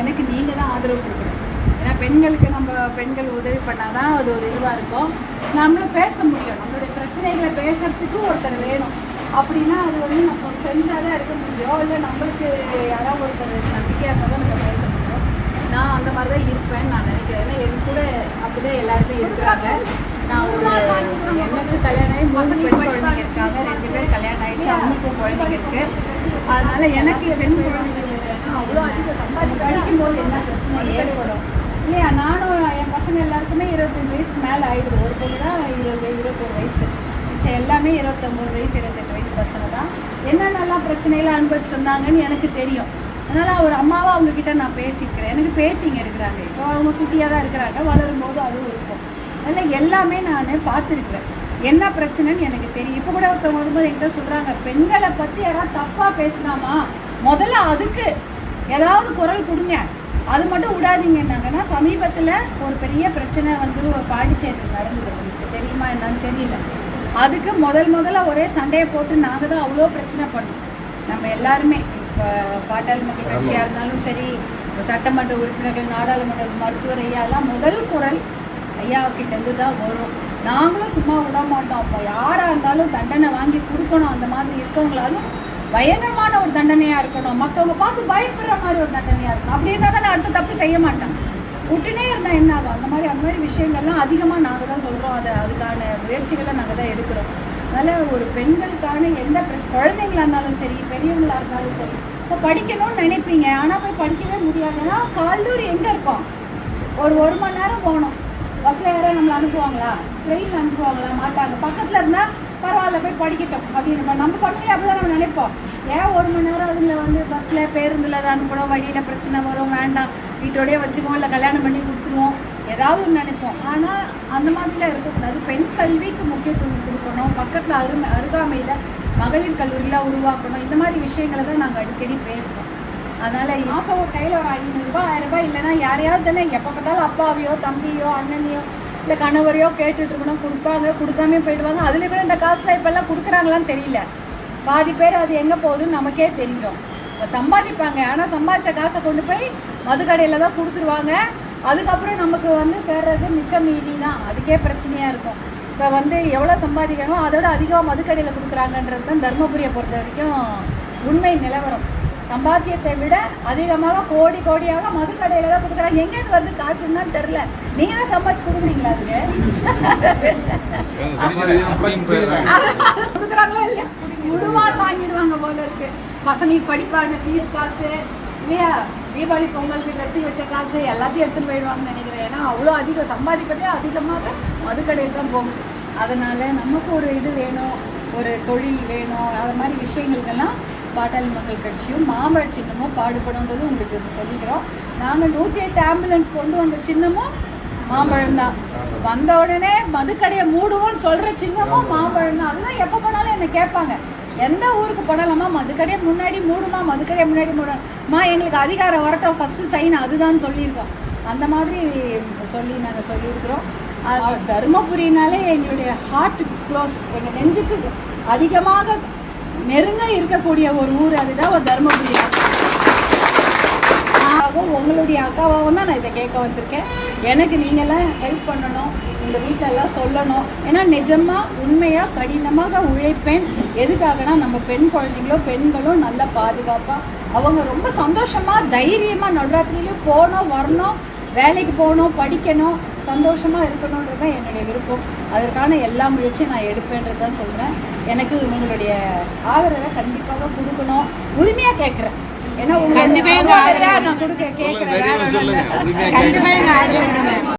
எனக்கு நீங்க தான் ஆதரவு கொடுக்கணும். ஏன்னா பெண்களுக்கு நம்ம பெண்கள் உதவி பண்ணாதான் அது ஒரு இதுவா இருக்கும். நம்மளும் பேச முடியும். நம்மளுடைய பிரச்சனைகளை பேசுறதுக்கு ஒருத்தர் வேணும். அப்படின்னா அது வந்து நம்ம ஃப்ரெண்ட்ஸாக தான் இருக்க முடியும். இல்லை நம்மளுக்கு யாராவது ஒருத்தர் நம்பிக்கையாக இருந்தால் தான் நம்ம பேச முடியும். நான் அந்த மாதிரி தான் இருப்பேன் நான் நினைக்கிறேன். ஏன்னா என் கூட அப்படிதான் எல்லாருமே இருக்கிறாங்க. நான் ஒரு எனக்கு கல்யாணம் ஆகி மூணு பெண் குழந்தைங்க இருக்காங்க. ரெண்டு பேர் கல்யாணம் ஆயிடுச்சு. அவங்களுக்கும் குழந்தைங்க இருக்கு. அதனால எனக்கு பெண் குழந்தைங்க அவ்வளோ அதிகம் சம்பாதி படிக்கும் போது என்ன பிரச்சனை? ஏற்படும். இல்லையா? நானும் என் பசங்க எல்லாருக்குமே இருபத்தஞ்சு வயசுக்கு மேலே ஆயிடுது. ஒரு பொண்ணு தான் இருபது இருபத்தொரு வயசு. மிச்சம் எல்லாமே இருபத்தொம்போது வயசு இருபத்தெட்டு வயசு பசங்க தான். என்னென்னலாம் பிரச்சனையெல்லாம் அனுபவிச்சு வந்தாங்கன்னு எனக்கு தெரியும். அதனால் ஒரு அம்மாவாக அவங்கக்கிட்ட நான் பேசிக்கிறேன். எனக்கு பேத்திங்க இருக்கிறாங்க. இப்போ அவங்க குட்டியாக தான் இருக்கிறாங்க. வளரும் போது அதுவும் இருக்கும். அதனால் எல்லாமே நான் பார்த்துருக்குறேன். என்ன பிரச்சனைன்னு எனக்கு தெரியும். இப்போ கூட ஒருத்தவங்க வரும்போது என்கிட்ட சொல்கிறாங்க பெண்களை பற்றி யாராவது தப்பாக பேசினாமா? முதல்ல அதுக்கு ஏதாவது குரல் கொடுங்க. அது மட்டும் விடாதீங்கன்னாங்கன்னா சமீபத்தில் ஒரு பெரிய பிரச்சனை வந்து ஒரு பாண்டிச்சேரியில் நடந்தது. உங்களுக்கு தெரியுமா என்னன்னு தெரியல. அதுக்கு முதல் முதல்ல ஒரே சண்டையை போட்டு நாங்கள் தான் அவ்வளோ பிரச்சனை பண்ணோம். நம்ம எல்லாருமே இப்போ பாட்டாளி மக்கள் கட்சியாக இருந்தாலும் சரி சட்டமன்ற உறுப்பினர்கள் நாடாளுமன்ற மருத்துவர் ஐயா எல்லாம் முதல் குரல் ஐயா கிட்ட இருந்து தான் வரும். நாங்களும் சும்மா விட மாட்டோம். அப்போ யாராக இருந்தாலும் தண்டனை வாங்கி கொடுக்கணும் அந்த மாதிரி இருக்கவங்களாலும் பயங்கரமான ஒரு தண்டனையா இருக்கணும். மற்றவங்க பார்த்து பயப்படுற மாதிரி ஒரு தண்டனையா இருக்கணும். அப்படி இருந்தால் தான் நான் அடுத்த தப்பு செய்ய மாட்டேன். விட்டுனே இருந்தா என்ன ஆகும்? அந்த மாதிரி அந்த மாதிரி விஷயங்கள்லாம் அதிகமாக நாங்கள் தான் சொல்கிறோம் அதை அதுக்கான முயற்சிகளை நாங்கள் தான் எடுக்கிறோம். அதனால ஒரு பெண்களுக்கான எந்த பிரச்சனை குழந்தைங்களா இருந்தாலும் சரி பெரியவங்களா இருந்தாலும் சரி இப்போ படிக்கணும்னு நினைப்பீங்க. ஆனால் போய் படிக்கவே முடியாதுன்னா கல்லூரி எங்கே இருக்கும்? ஒரு ஒரு மணி நேரம் போகணும். பஸ்ஸில் யாராவது நம்மளை அனுப்புவாங்களா? ட்ரெயினில் அனுப்புவாங்களா? மாட்டாங்க. பக்கத்தில் இருந்தால் பரவாயில்ல போய் படிக்கட்டும். அப்படின்னு நம்ம நம்ம பண்ணி அப்படிதான் நம்ம நினைப்போம். ஏன் ஒரு மணி நேரம் அதுல வந்து பஸ்ஸில் பேருந்தில் தான் அனுப்பணும் வழியில் பிரச்சனை வரும் வேண்டாம். வீட்டோடயே வச்சுக்குவோம் இல்லை கல்யாணம் பண்ணி கொடுத்துருவோம். ஏதாவது ஒன்று நினைப்போம். ஆனால் அந்த மாதிரிலாம் இருக்கக்கூடாது. பெண் கல்விக்கு முக்கியத்துவம் கொடுக்கணும். பக்கத்தில் அருமை அருகாமையில் மகளிர் கல்லூரியெல்லாம் உருவாக்கணும். இந்த மாதிரி விஷயங்களை தான் நாங்கள் அடிக்கடி பேசுகிறோம் அதனால மாசம் ஒரு கையில் ஒரு ஐநூறுரூபா ஆயிரம் ரூபாய் இல்லைன்னா யாரையாவது தானே எப்போ பார்த்தாலும் அப்பாவையோ தம்பியோ அண்ணனையோ இல்லை கணவரையோ கேட்டுட்டு இருக்கணும் கொடுப்பாங்க கொடுக்காம போயிடுவாங்க. அதுல கூட இந்த காசுல இப்போல்லாம் கொடுக்குறாங்களான்னு தெரியல. பாதி பேர் அது எங்கே போகுதுன்னு நமக்கே தெரியும். சம்பாதிப்பாங்க. ஆனால் சம்பாதிச்ச காசை கொண்டு போய் மதுக்கடையில் தான் கொடுத்துருவாங்க. அதுக்கப்புறம் நமக்கு வந்து சேர்றது மிச்சம் மீதி தான். அதுக்கே பிரச்சனையாக இருக்கும். இப்போ வந்து எவ்வளோ சம்பாதிக்கணும் அதோட அதிகமாக மதுக்கடையில் கொடுக்குறாங்கன்றது தான் தருமபுரியை பொறுத்த வரைக்கும் உண்மை நிலவரம். சம்பாத்தியத்தை விட அதிகமாக கோடி கோடியாக மதுக்கடையில தான் கொடுக்குறாங்க. எங்கேருந்து வந்து காசுன்னு தான் தெரில நீங்க தான் சம்பாதிச்சு கொடுக்குறீங்களா அதுக்கு? கொடுக்குறாங்களா இல்லையா? முழுவாடு வாங்கிடுவாங்க போல இருக்கு. பசங்களுக்கு படிப்பாங்க ஃபீஸ் காசு. இல்லையா? தீபாவளி பொங்கலுக்கு ட்ரெஸ்ஸிங் வச்ச காசு எல்லாத்தையும் எடுத்துட்டு போயிடுவாங்கன்னு நினைக்கிறேன். ஏன்னா அவ்வளோ அதிகம் சம்பாதிப்பதே அதிகமாக மதுக்கடையில் தான் போகும். அதனால நமக்கு ஒரு இது வேணும் ஒரு தொழில் வேணும் அது மாதிரி விஷயங்களுக்கெல்லாம் பாட்டாளி மக்கள் கட்சியும் மாம்பழ சின்னமும் பாடுபடும்ன்றது உங்களுக்கு சொல்லிக்கிறோம். நாங்கள் நூற்றி எட்டு ஆம்புலன்ஸ் கொண்டு வந்த சின்னமும் மாம்பழம் தான் வந்த உடனே மதுக்கடையை மூடுவோம்னு சொல்ற சின்னமும் மாம்பழம் தான் அதுதான் எப்போ போனாலும் என்னை கேட்பாங்க. எந்த ஊருக்கு போனாலும்மா மதுக்கடையை முன்னாடி மூடுமா மதுக்கடையை முன்னாடி மூடமா? எங்களுக்கு அதிகாரம் வரட்டும் ஃபர்ஸ்ட் சைன் அதுதான் சொல்லியிருக்கோம். அந்த மாதிரி சொல்லி நாங்கள் சொல்லியிருக்கிறோம். தருமபுரினாலே எங்களுடைய ஹார்ட் க்ளோஸ் எங்கள் நெஞ்சுக்கு அதிகமாக நெருங்க இருக்கக்கூடிய ஒரு ஊர் அதுதான் ஒரு தருமபுரி உங்களுடைய அக்காவாகவும் தான் நான் இதை கேட்க வந்திருக்கேன். எனக்கு நீங்களாம் ஹெல்ப் பண்ணணும் உங்கள் வீட்டிலலாம் எல்லாம் சொல்லணும். ஏன்னா நிஜமாக உண்மையாக கடினமாக உழைப்பேன். எதுக்காகனா நம்ம பெண் குழந்தைங்களோ பெண்களும் நல்லா பாதுகாப்பாக அவங்க ரொம்ப சந்தோஷமாக தைரியமாக நவராத்திரியிலையும் போகணும் வரணும். வேலைக்கு போகணும் படிக்கணும் சந்தோஷமாக இருக்கணுன்றது தான் என்னுடைய விருப்பம். அதற்கான எல்லா முயற்சியும் நான் எடுப்பேன்றது தான் சொல்கிறேன் எனக்கு உங்களுடைய ஆதரவை கண்டிப்பாக கொடுக்கணும். உரிமையாக கேட்குறேன். ஏன்னா ஆதரவை நான் கொடுக்க கேட்குறேன்.